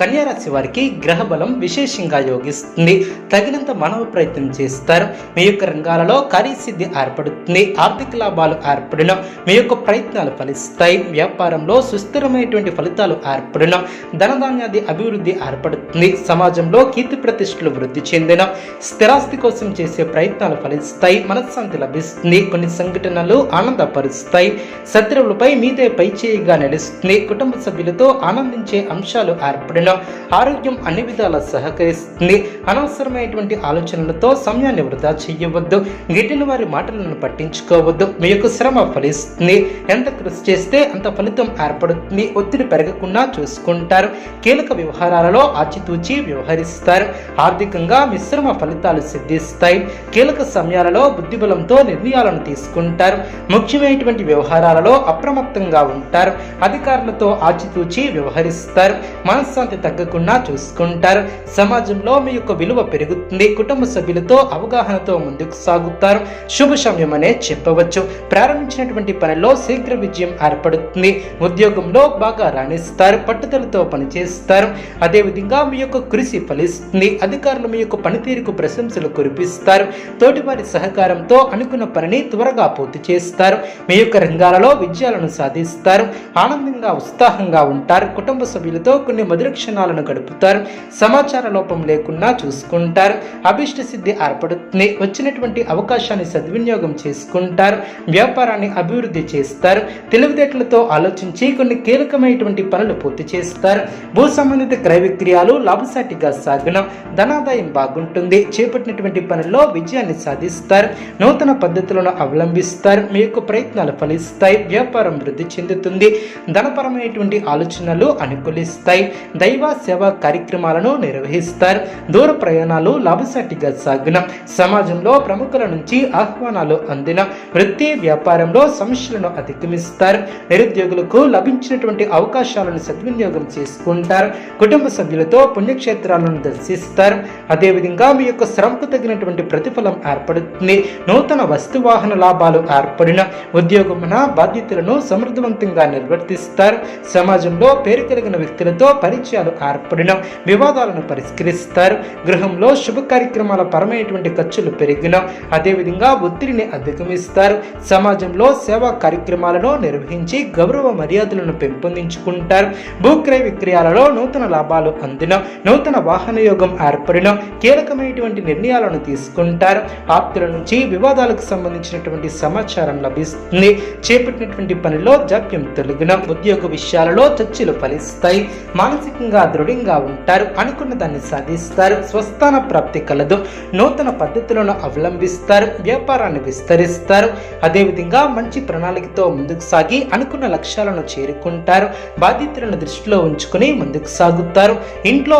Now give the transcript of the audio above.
కన్యారాశి వారికి గ్రహ బలం విశేషంగా యోగిస్తుంది. తగినంత మనవ ప్రయత్నం చేస్తారు. మీ యొక్క రంగాలలో కార్యసిద్ధి ఏర్పడుతుంది. ఆర్థిక లాభాలు ఏర్పడిన మీ యొక్క ప్రయత్నాలు ఫలిస్తాయి. వ్యాపారంలో సుస్థిరమైనటువంటి ఫలితాలు ఏర్పడిన ధనధాన్యాది అభివృద్ధి ఏర్పడుతుంది. సమాజంలో కీర్తి ప్రతిష్టలు వృద్ధి చెందిన స్థిరాస్తి కోసం చేసే ప్రయత్నాలు ఫలిస్తాయి. మనశ్శాంతి లభిస్తుంది. కొన్ని సంఘటనలు ఆనందపరుస్తాయి. శత్రువులపై మీదే పైచేయిగా నిలుస్తుంది. కుటుంబ సభ్యులతో ఆనందించే అంశాలు ఏర్పడిన ఆరోగ్యం అన్ని విధాలా సహకరిస్తుంది. అనవసరమైనటువంటి ఆలోచనలతో సమయాన్ని వృధా చేయవద్దు. గిట్టిన వారి మాటలను పట్టించుకోవద్దు. మీ యొక్క శ్రమ ఫలిస్తుంది. ఎంత కృషి చేస్తే అంత ఫలితం ఏర్పడుతుంది. ఒత్తిడి పెరగకుండా చూసుకుంటారు. కీలక వ్యవహారాలలో ఆచితూచి వ్యవహరిస్తారు. ఆర్థికంగా మిశ్రమ ఫలితాలు సిద్ధిస్తాయి. కీలక సమయాలలో బుద్ధిబలంతో నిర్ణయాలను తీసుకుంటారు. ముఖ్యమైనటువంటి వ్యవహారాలలో అప్రమత్తంగా ఉంటారు. అధికారులతో ఆచితూచి వ్యవహరిస్తారు. మనశ్శాంతి తగ్గకుండా చూసుకుంటారు. సమాజంలో మీ యొక్క విలువ పెరుగుతుంది. కుటుంబ సభ్యులతో అవగాహనతో ముందుకు సాగుతారు. శుభ సమయమనే అనే చెప్పవచ్చు. ప్రారంభించినటువంటి పనిలో శీఘ్ర విజయం ఏర్పడుతుంది. ఉద్యోగంలో బాగా రాణిస్తారు. పట్టుదలతో పనిచేస్తారు. అదేవిధంగా మీ యొక్క కృషి ఫలిస్తుంది. అధికారులు మీ యొక్క పనితీరుకు ప్రశంసలు కురిపిస్తారు. తోటివారి సహకారంతో అనుకున్న పనిని త్వరగా పూర్తి చేస్తారు. మీ యొక్క రంగాలలో విజయాలను సాధిస్తారు. ఆనందంగా ఉత్సాహంగా ఉంటారు. కుటుంబ సభ్యులతో కొన్ని మధుర క్షణాలను గడుపుతారు. సమాచార లోపం లేకుండా చూసుకుంటారు. అభిష్ట సిద్ధి ఏర్పడుతుంది. వచ్చినటువంటి అవకాశాన్ని సద్వినియోగం చేసుకుంటారు. వ్యాపారాన్ని అభివృద్ధి చేస్తారు. తెలివితేటలతో ఆలోచించి కొన్ని కీలకమైనటువంటి పనులు పూర్తి చేస్తారు. భూ సంబంధిత క్రయ విక్రయాలు లాభసాటిగా సాగున ధనాదాయం బాగుంటుంది. చేపట్టినటువంటి పనుల్లో విజయాన్ని సాధిస్తారు. నూతన పద్ధతులను అవలంబిస్తారు. మీ యొక్క ప్రయత్నాలు ఫలిస్తాయి. వ్యాపారం వృద్ధి చెందుతుంది. ధనపరమైనటువంటి ఆలోచనలు అనుకూలిస్తాయి. దైవ సేవా కార్యక్రమాలను నిర్వహిస్తారు. దూర ప్రయాణాలు లాభసాటిగా సాగిన. సమాజంలో ప్రముఖుల నుంచి ఆహ్వానాలు అందిన. వృత్తి వ్యాపారంలో సమస్యలను అధిగమిస్తారు. నిరుద్యోగులకు లభించినటువంటి అవకాశాలను సద్వినియోగం చేసుకుంటారు. కుటుంబ సభ్యులతో పుణ్యక్షేత్రాలను దర్శిస్తారు. అదేవిధంగా మీ యొక్క శ్రమకు తగినటువంటి ప్రతిఫలం ఏర్పడుతుంది. నూతన వస్తువాహన లాభాలు ఏర్పడిన ఉద్యోగమున బాధ్యతలను సమర్థవంతంగా నిర్వర్తిస్తారు. సమాజంలో పేరు కలిగిన వ్యక్తులతో పరిచయాలు ఏర్పడిన వివాదాలను పరిష్కరిస్తారు. గృహంలో శుభ కార్యక్రమాల పరమైనటువంటి ఖర్చులు పెరిగిన అదేవిధంగా ఒత్తిడిని అధిగమిస్తారు. సమాజంలో సేవా కార్యక్రమాలను నిర్వహించి గౌరవ మర్యాదలను పెంపొందించుకుంటారు. భూక్రయ విక్రయాలలో నూతన లాభాలు అందిన నూతన వాహన యోగం ఏర్పడిన కీలకమైనటువంటి నిర్ణయాలను తీసుకుంటారు. ఆప్తుల నుంచి వివాదాలకు సంబంధించినటువంటి సమాచారం లభిస్తుంది. చేపట్టినటువంటి పనిలో జాప్యం తొలగిన ఉద్యోగ విషయాలలో చర్చలు ఫలిస్తాయి. మానసికంగా దృఢంగా ఉంటారు అనుకున్న దాన్ని సాధిస్తారు స్వస్థాన ప్రాప్తి కలదు నూతన పద్ధతులను అవలంబిస్తారు వ్యాపారాన్ని విస్తరిస్తారు అదేవిధంగా మంచి ప్రణాళికతో ముందుకు సాగి అనుకున్న లక్ష్యాలను చేరుకుంటారు బాధితులను దృష్టిలో ఉంచుకుని ముందుకు సాగుతారు ఇంట్లో